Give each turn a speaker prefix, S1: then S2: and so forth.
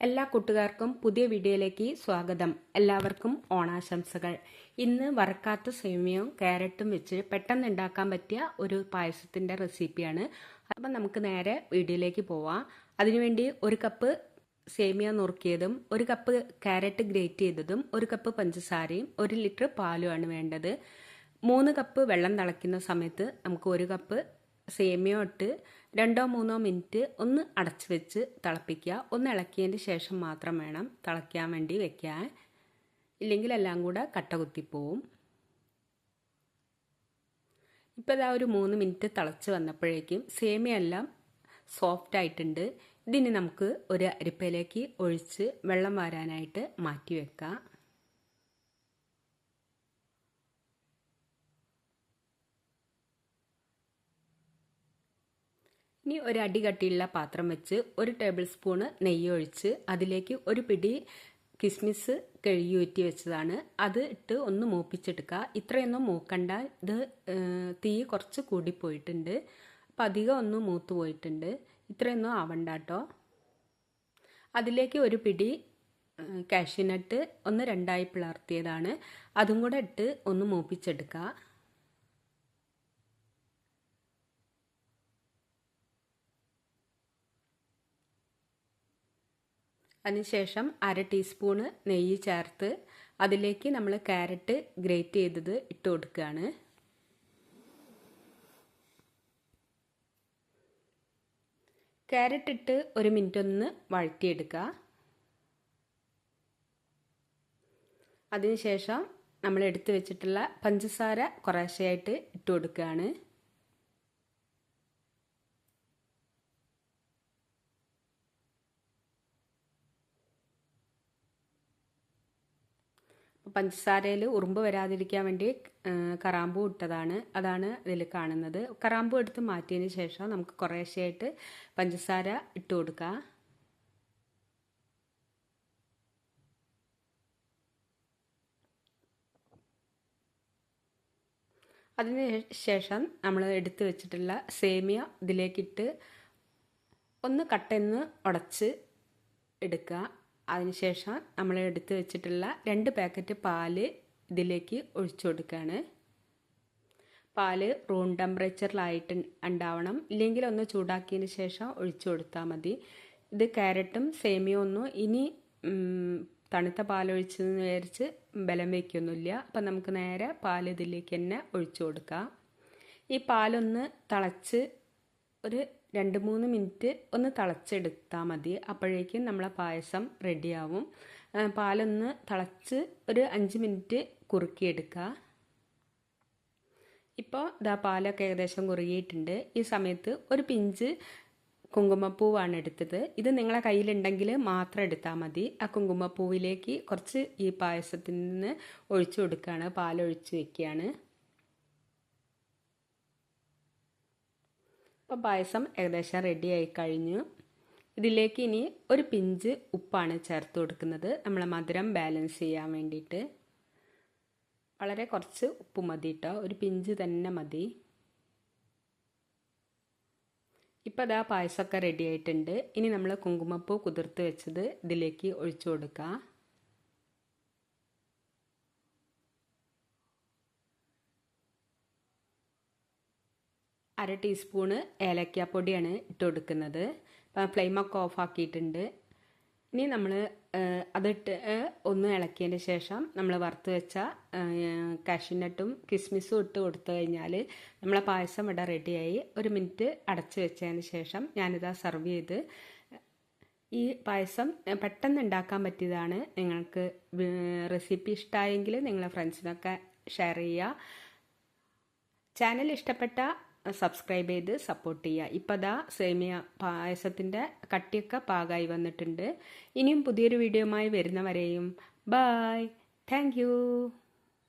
S1: എല്ലാ കൂട്ടുകാർക്കും പുതിയ വീഡിയോയിലേക്ക് സ്വാഗതം. എല്ലാവർക്കും ഓണാശംസകൾ. ഇന്ന് വറക്കാത്ത സേമിയവും ക്യാരറ്റും വെച്ച് പെട്ടെന്ന് ഉണ്ടാക്കാൻ പറ്റിയ ഒരു പായസത്തിന്റെ റെസിപ്പിയാണ്. അപ്പം നമുക്ക് നേരെ വീഡിയോയിലേക്ക് പോവാം. അതിനുവേണ്ടി ഒരു കപ്പ് സേമിയ നുറുക്കിയതും ഒരു കപ്പ് ക്യാരറ്റ് ഗ്രേറ്റ് ചെയ്തതും ഒരു കപ്പ് പഞ്ചസാരയും ഒരു ലിറ്റർ പാലുമാണ് വേണ്ടത്. മൂന്ന് കപ്പ് വെള്ളം തിളയ്ക്കുന്ന സമയത്ത് നമുക്ക് ഒരു കപ്പ് സേമിയ ഇട്ട് രണ്ടോ മൂന്നോ മിനിറ്റ് ഒന്ന് അടച്ചു വെച്ച് തിളപ്പിക്കുക. ഒന്ന് ഇളക്കിയതിന് ശേഷം മാത്രം വേണം തിളയ്ക്കാൻ വേണ്ടി വെക്കാൻ. ഇല്ലെങ്കിൽ എല്ലാം കൂടെ കട്ട കുത്തിപ്പോവും ഇപ്പോൾ ഇതാ ഒരു മൂന്ന് മിനിറ്റ് തിളച്ച് വന്നപ്പോഴേക്കും സേമിയ എല്ലാം സോഫ്റ്റ് ആയിട്ടുണ്ട്. ഇതിന് നമുക്ക് ഒരു അരിപ്പയിലേക്ക് ഒഴിച്ച് വെള്ളം വാരാനായിട്ട് മാറ്റി വെക്കാം. ഇനി ഒരു അടി കട്ടിയുള്ള പാത്രം വെച്ച് ഒരു ടേബിൾ സ്പൂണ് നെയ്യ് ഒഴിച്ച് അതിലേക്ക് ഒരു പിടി കിസ്മിസ് കഴുകി ഊറ്റി വെച്ചതാണ്. അത് ഇട്ട് ഒന്ന് മൂപ്പിച്ചെടുക്കുക. ഇത്രയൊന്നും മൂക്കണ്ട. ഇത് തീ കുറച്ച് കൂടിപ്പോയിട്ടുണ്ട് അപ്പം അധികം ഒന്നും മൂത്ത് പോയിട്ടുണ്ട്. ഇത്രയൊന്നും ആവണ്ട കേട്ടോ അതിലേക്ക് ഒരു പിടി കാഷ്യനട്ട് ഒന്ന് രണ്ടായി പിളർത്തിയതാണ്. അതും കൂടെ ഇട്ട് ഒന്ന് മൂപ്പിച്ചെടുക്കുക. അതിനുശേഷം അര ടീസ്പൂണ് നെയ്യ് ചേർത്ത് അതിലേക്ക് നമ്മൾ ക്യാരറ്റ് ഗ്രേറ്റ് ചെയ്തത് ഇട്ട് കൊടുക്കുകയാണ് ക്യാരറ്റ് ഇട്ട് ഒരു മിനിറ്റ് ഒന്ന് വഴറ്റിയെടുക്കുക. അതിനുശേഷം നമ്മൾ എടുത്തു വെച്ചിട്ടുള്ള പഞ്ചസാര കുറേശ്ശെയായിട്ട് ഇട്ട് കൊടുക്കുകയാണ്. പഞ്ചസാരയിൽ ഉറുമ്പ് വരാതിരിക്കാൻ വേണ്ടി കറാമ്പു ഇട്ടതാണ്. അതാണ് ഇതിൽ കാണുന്നത്. കറാമ്പു എടുത്ത് മാറ്റിയതിന് ശേഷം നമുക്ക് കുറേശ്ശെയായിട്ട് പഞ്ചസാര ഇട്ട് കൊടുക്കാം. അതിന് ശേഷം നമ്മൾ എടുത്തു വെച്ചിട്ടുള്ള സേമിയ ഇതിലേക്കിട്ട് ഒന്ന് കട്ടെന്ന് ഉടച്ച് എടുക്കുക. അതിനുശേഷം നമ്മൾ എടുത്ത് വെച്ചിട്ടുള്ള രണ്ട് പാക്കറ്റ് പാൽ ഇതിലേക്ക് ഒഴിച്ചു കൊടുക്കുകയാണ്. പാൽ റൂം ടെമ്പറേച്ചറിലായിട്ട് ഉണ്ടാവണം. ഇല്ലെങ്കിൽ ഒന്ന് ചൂടാക്കിയതിന് ശേഷം ഒഴിച്ചു കൊടുത്താൽ മതി. ഇത് ക്യാരറ്റും സേമിയും ഒന്നും ഇനി തണുത്ത പാലൊഴിച്ചെന്ന് വിചാരിച്ച് ബലം വയ്ക്കൊന്നുമില്ല. അപ്പം നമുക്ക് നേരെ പാൽ ഇതിലേക്ക് തന്നെ ഒഴിച്ചു കൊടുക്കാം. ഈ പാലൊന്ന് തിളച്ച് ഒരു രണ്ട് മൂന്ന് മിനിറ്റ് ഒന്ന് തിളച്ചെടുത്താൽ മതി. അപ്പോഴേക്കും നമ്മളെ പായസം റെഡിയാവും. പാലൊന്ന് തിളച്ച് ഒരു അഞ്ച് മിനിറ്റ് കുറുക്കിയെടുക്കുക. ഇപ്പോൾ ഇതാ പാലൊക്കെ ഏകദേശം കുറുകിയിട്ടുണ്ട്. ഈ സമയത്ത് ഒരു പിഞ്ച് കുങ്കുമപ്പൂവാണ് എടുത്തത്. ഇത് നിങ്ങളെ കയ്യിലുണ്ടെങ്കിൽ മാത്രം എടുത്താൽ മതി. ആ കുങ്കുമപ്പൂവിലേക്ക് കുറച്ച് ഈ പായസത്തിൽ നിന്ന് ഒഴിച്ചു കൊടുക്കുകയാണ്. പാലൊഴിച്ച് വെക്കുകയാണ്. അപ്പോൾ പായസം ഏകദേശം റെഡി ആയി കഴിഞ്ഞു. ഇതിലേക്ക് ഇനി ഒരു പിഞ്ച് ഉപ്പാണ് ചേർത്ത് കൊടുക്കുന്നത്. നമ്മളെ മധുരം ബാലൻസ് ചെയ്യാൻ വേണ്ടിയിട്ട്. വളരെ കുറച്ച് ഉപ്പ് മതി കേട്ടോ ഒരു പിഞ്ച് തന്നെ മതി. ഇപ്പോൾ അതാ പായസമൊക്കെ റെഡി ആയിട്ടുണ്ട്. ഇനി നമ്മൾ കുങ്കുമപ്പൂ കുതിർത്ത് വെച്ചത് ഇതിലേക്ക് ഒഴിച്ചു കൊടുക്കുക അര ടീസ്പൂണ് ഏലക്കാപ്പൊടിയാണ് ഇട്ട് കൊടുക്കുന്നത് ഫ്ലെയിമൊക്കെ ഓഫ് ആക്കിയിട്ടുണ്ട്. ഇനി നമ്മൾ അതിട്ട് ഒന്ന് ഇളക്കിയതിന് ശേഷം നമ്മൾ വറുത്ത് വെച്ച കാഷ്യൂനട്ടും കിസ്മിസും ഇട്ട് കൊടുത്തു കഴിഞ്ഞാൽ നമ്മളെ പായസം ഇവിടെ റെഡിയായി ഒരു മിനിറ്റ് അടച്ച് വെച്ചതിന് ശേഷം ഞാനിതാ സെർവ് ചെയ്ത്. ഈ പായസം പെട്ടെന്ന് ഉണ്ടാക്കാൻ പറ്റിയതാണ്. നിങ്ങൾക്ക് റെസിപ്പി ഇഷ്ടമായെങ്കിൽ നിങ്ങളെ ഫ്രണ്ട്സിനൊക്കെ ഷെയർ ചെയ്യുക ചാനൽ ഇഷ്ടപ്പെട്ട സബ്സ്ക്രൈബ് ചെയ്ത് സപ്പോർട്ട് ചെയ്യുക. ഇപ്പോൾ ദാ സേമിയ പായസത്തിന്റെ കട്ടിയൊക്കെ പാകമായി വന്നിട്ടുണ്ട്. ഇനിയും പുതിയൊരു വീഡിയോയുമായി വരുന്നവരെയും ബായ് താങ്ക്